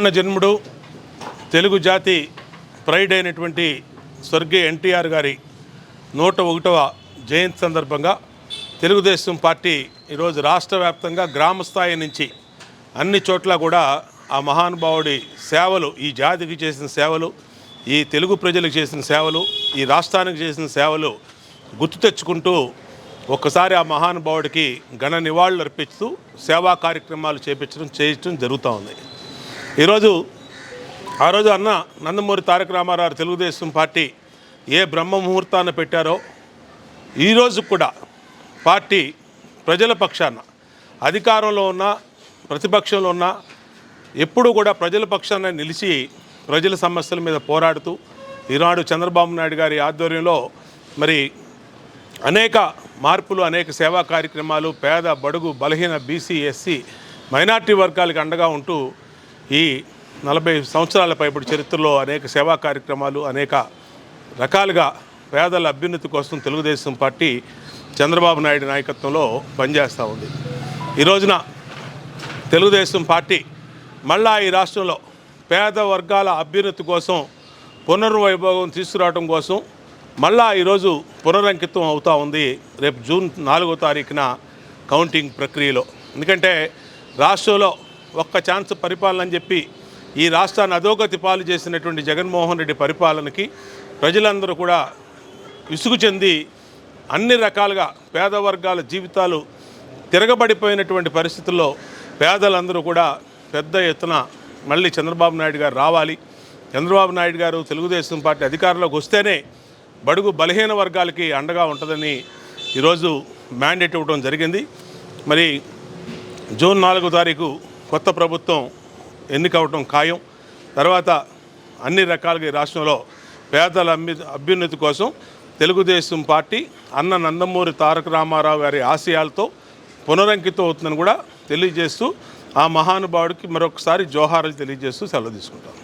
సాధారణ జన్ముడు తెలుగు జాతి ప్రైడ్ అయినటువంటి స్వర్గీయ ఎన్టీఆర్ గారి నూట ఒకటవ జయంతి సందర్భంగా తెలుగుదేశం పార్టీ ఈరోజు రాష్ట్ర వ్యాప్తంగా గ్రామస్థాయి నుంచి అన్ని చోట్ల కూడా ఆ మహానుభావుడి సేవలు ఈ జాతికి చేసిన సేవలు ఈ తెలుగు ప్రజలకు చేసిన సేవలు ఈ రాష్ట్రానికి చేసిన సేవలు గుర్తు తెచ్చుకుంటూ ఒక్కసారి ఆ మహానుభావుడికి ఘన నివాళులు అర్పిస్తూ సేవా కార్యక్రమాలు చేపించడం చేయటం జరుగుతూ ఉంది. ఈరోజు ఆ రోజు అన్న నందమూరి తారక రామారావు తెలుగుదేశం పార్టీ ఏ బ్రహ్మ ముహూర్తాన్ని పెట్టారో ఈరోజు కూడా పార్టీ ప్రజల పక్షాన అధికారంలో ఉన్న ప్రతిపక్షంలో ఉన్న ఎప్పుడూ కూడా ప్రజల పక్షాన నిలిచి ప్రజల సమస్యల మీద పోరాడుతూ ఈనాడు చంద్రబాబు నాయుడు గారి ఆధ్వర్యంలో మరి అనేక మార్పులు అనేక సేవా కార్యక్రమాలు పేద బడుగు బలహీన బీసీ ఎస్సీ మైనార్టీ వర్గాలకు అండగా ఉంటూ ఈ నలభై సంవత్సరాల పైబడి చరిత్రలో అనేక సేవా కార్యక్రమాలు అనేక రకాలుగా పేదల అభ్యున్నతి కోసం తెలుగుదేశం పార్టీ చంద్రబాబు నాయుడు నాయకత్వంలో పనిచేస్తూ ఉంది. ఈ రోజున తెలుగుదేశం పార్టీ మళ్ళా ఈ రాష్ట్రంలో పేద వర్గాల అభ్యున్నతి కోసం పునర్వైభోగం తీసుకురావడం కోసం మళ్ళా ఈరోజు పునరంకితం అవుతూ ఉంది. రేపు జూన్ నాలుగో తారీఖున కౌంటింగ్ ప్రక్రియలో. ఎందుకంటే రాష్ట్రంలో ఒక్క ఛాన్స్ పరిపాలన అని చెప్పి ఈ రాష్ట్రాన్ని అధోగతి పాలు చేసినటువంటి జగన్మోహన్ రెడ్డి పరిపాలనకి ప్రజలందరూ కూడా విసుగు చెంది అన్ని రకాలుగా పేద వర్గాల జీవితాలు తిరగబడిపోయినటువంటి పరిస్థితుల్లో పేదలందరూ కూడా పెద్ద ఎత్తున మళ్ళీ చంద్రబాబు నాయుడు గారు రావాలి. చంద్రబాబు నాయుడు గారు తెలుగుదేశం పార్టీ అధికారంలోకి వస్తేనే బడుగు బలహీన వర్గాలకి అండగా ఉంటుందని ఈరోజు మ్యాండేట్ ఇవ్వడం జరిగింది. మరి జూన్ నాలుగో తారీఖు కొత్త ప్రభుత్వం ఎన్నికవటం ఖాయం. తర్వాత అన్ని రకాలుగా ఈ రాష్ట్రంలో పేదల అభ్యు అభ్యున్నతి కోసం తెలుగుదేశం పార్టీ అన్న నందమూరి తారక రామారావు గారి ఆశయాలతో పునరంకితం అవుతుందని కూడా తెలియజేస్తూ ఆ మహానుభావుడికి మరొకసారి జోహారాలు తెలియజేస్తూ సెలవు తీసుకుంటాం.